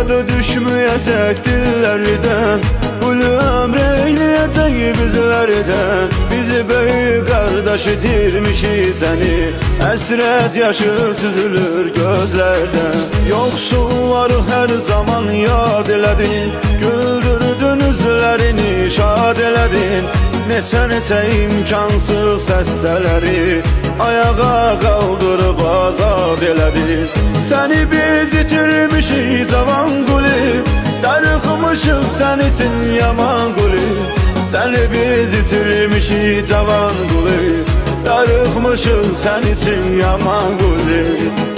Yadı düşmeyecek dillerden Gülü ömreyleyecek bizlerden Bizi büyük kardeş edirmişiz seni Esret yaşı süzülür gözlerden. Yoksulları her zaman yad eledin Güldürdün üzlerini şad eledin. Neçə neçə imkansız xəstələri Ayağa qaldırıb azad elədin Səni biz quli Darıxmışıq sən için yaman quli Səni biz itirmişik cavan quli Darıxmışıq sən için yaman quli